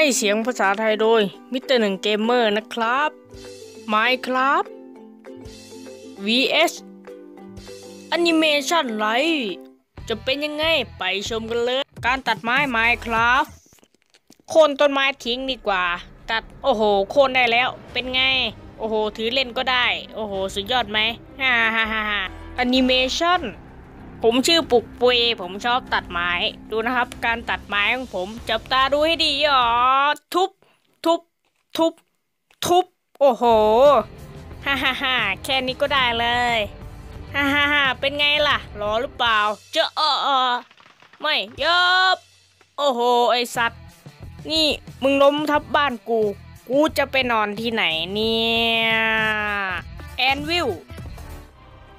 ให้เสียงภาษาไทยโดยมิเตอร์หนึ่งเกมเมอร์นะครับ Minecraft vs แอนิเมชันไลท์จะเป็นยังไงไปชมกันเลย การตัดไม้ Minecraft โค่นต้นไม้ทิ้งดีกว่า ตัดโอ้โหโค่นได้แล้ว เป็นไง โอ้โห ถือเล่นก็ได้ โอ้โห สุดยอดไหมฮ่าฮ่าฮ่าฮ่าแอนิเมชัน ผมชื่อปุกปุย ผมชอบตัดไม้ ดูนะครับ การตัดไม้ของผมจับตาดูให้ดีอ๋อทุบ ทุบ ทุบ ทุบ โอ้โห ฮ่าฮ่าฮ่าแค่นี้ก็ได้เลย ฮ่าฮ่าฮ่าเป็นไงล่ะรอหรือเปล่า เจอเออเอไม่ยบโอ้โห ไอสัตว์ นี่มึงล้มทับบ้านกู กูจะไปนอนที่ไหนเนี่ย แอนวิล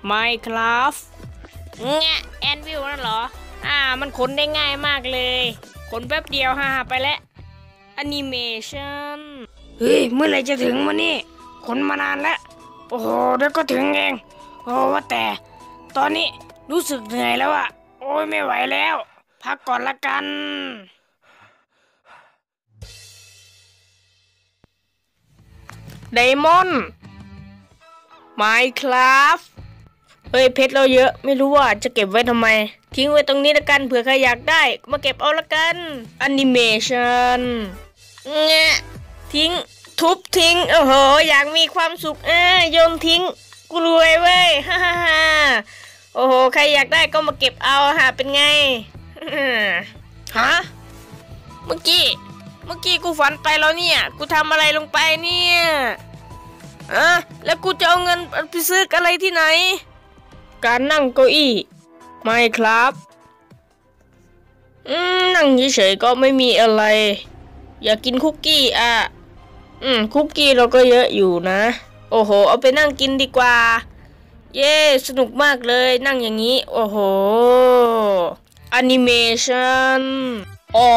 ไมคราฟ แงะแอนวิลนั่นเหรอ อ่า มันขนได้ง่ายมากเลย ขนแป๊บเดียวฮ่าไปแล้วแอนิเมชันเฮ้ย เมื่อไหรจะถึงมานี่ขนมานานแล้ว โอ้โหเดี๋ยวก็ถึงเอง โอ้ว่าแต่ ตอนนี้รู้สึกเหนื่อยแล้วอะโอ้ยไม่ไหวแล้ว พักก่อนละกันไดมอนด์ไมคราฟ เฮ้ยเพชรเราเยอะไม่รู้ว่าจะเก็บไว้ทำไม ทิ้งไว้ตรงนี้ละกันเผื่อใครอยากได้มาเก็บเอาละกันแอนิเมชันแงะทิ้งทุบทิ้งโอ้โหอยากมีความสุขเอ้ยโยนทิ้งกูรวยเว้ยฮ่าฮ่าฮ่าโอ้โหใครอยากได้ก็มาเก็บเอาฮะเป็นไงฮะเมื่อกี้เมื่อกี้กูฝันไปแล้วเนี่ย กูทำอะไรลงไปเนี่ยอะแล้วกูจะเอาเงินไปซื้ออะไรที่ไหน การนั่งเก้าอี้ไม่ครับ อืมนั่งเฉยๆก็ไม่มีอะไร อยากกินคุกกี้อะ อืมคุกกี้เราก็เยอะอยู่นะ โอ้โห เอาไปนั่งกินดีกว่า เย้สนุกมากเลยนั่งอย่างนี้ โอ้โหแอนิเมชันอ๋อ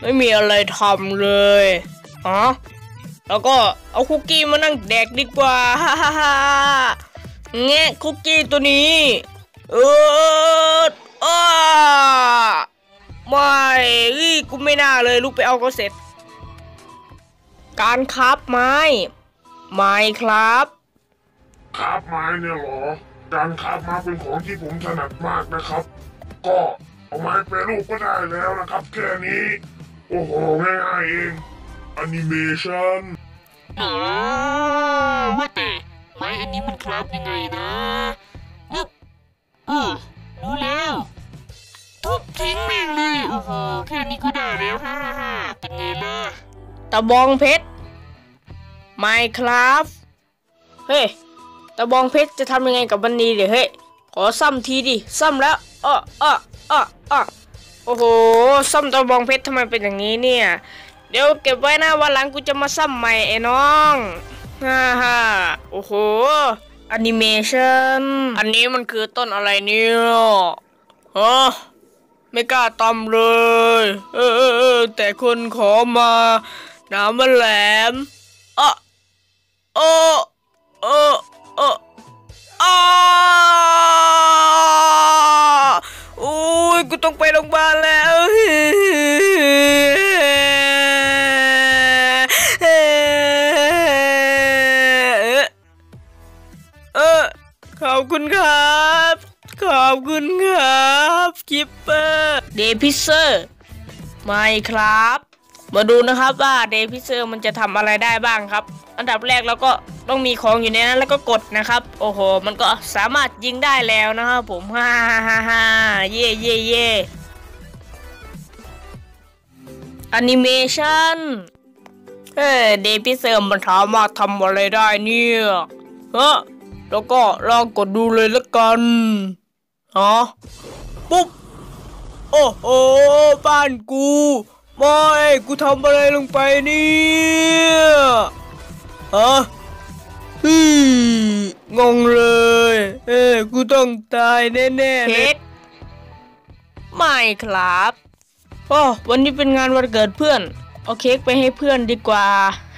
ไม่มีอะไรทำเลยฮะแล้วก็เอาคุกกี้มานั่งแดกดีกว่าฮ่าฮ่าฮ่า แงะคุกกี้ตัวนี้ เอออ้าไม่เอ้ยกูไม่น่าเลยลุกไปเอาก็เสร็จ การครับไม้ ไม้ครับคาบไม้เนี่ยเหรอ การคาบไม้เป็นของที่ผมถนัดมากนะครับ ก็เอาไม้แปรรูปก็ได้แล้วนะครับ แค่นี้ โอ้โหง่ายๆเองแอนิเมชันอ๋อว่าแต่ไม้อั นนี้มันครับยังไงนะอึ๊บอือรู้แล้ว ทุบทิ้งแม่งเลย โอ้โห แค่นี้ก็ได้แล้วฮ่าฮ่าฮ่าเป็นไงล่ะ ตะบองเพชรไมครับ เฮ้ย ตะบองเพชรจะทำยังไงกับมันดีเดี๋ยวเฮ้ย ขอซ้ำทีดิ ซ้ำแล้วอ้ออ้ออ้ออ้อโอ้โหซ้ำตะบองเพชรทำไมเป็นอย่างนี้เนี่ย เดี๋ยวเก็บไว้นะวันหลังกูจะมาซ้ำใหม่ไอ้น้อง ฮ่าฮ่าโอ้โหแอนิเมชันอันนี้มันคือต้นอะไรเนี่ยฮะไม่กล้าตำเลย เออเออเออแต่คนขอมาหนามันแหลมอะโอ้โอ้โอ้อ้าโอ้ยกูต้องไปโรงพยาบาลแล้ว คุณครับ ขอบคุณครับคิปเปอร์เดพิเซอร์ไม่ครับ มาดูนะครับว่าเดพิเซอร์มันจะทำอะไรได้บ้างครับ อันดับแรกเราก็ต้องมีของอยู่ในนั้นแล้วก็กดนะครับ โอ้โห มันก็สามารถยิงได้แล้วนะครับผมฮ่าฮ่าฮ่าฮ่าเย่เย่เย่แอนิเมชันเฮ้เดพิเซอร์มันสามารถทำอะไรได้เนี่ยฮะ แล้วก็ลองกดดูเลยละกันฮะปุ๊บ โอ้โห บ้านกูไม่กูทำอะไรลงไปเนี่ยฮะฮึงงเลย เอ้ยกูต้องตายแน่ๆเลยไม่ครับโอ้วันนี้เป็นงานวันเกิดเพื่อน เอาเค้กไปให้เพื่อนดีกว่า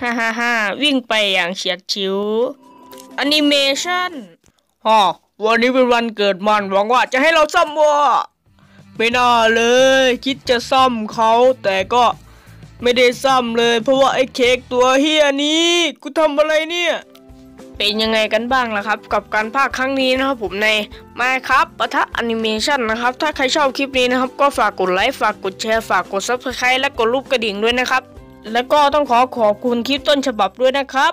ฮ่าฮ่าฮ่าวิ่งไปอย่างเฉียดฉิวแอนิเมชันฮะวันนี้เป็นวันเกิดมันหวังว่าจะให้เราซ่อมวัวไม่น่าเลย คิดจะซ่อมเขาแต่ก็ไม่ได้ซ้ำเลย เพราะว่าไอ้เค้กตัวเฮียนี้กูทำอะไรเนี่ย เป็นยังไงกันบ้างล่ะครับ กับการภาคครั้งนี้นะครับผมในมาครับปะทะแอนิเมชันนะครับ ถ้าใครชอบคลิปนี้นะครับ ก็ฝากกดไลค์ฝากกดแชร์ฝากกด subscribe และกดรูปกระดิ่งด้วยนะครับ แล้วก็ต้องขอขอบคุณคลิปต้นฉบับด้วยนะครับ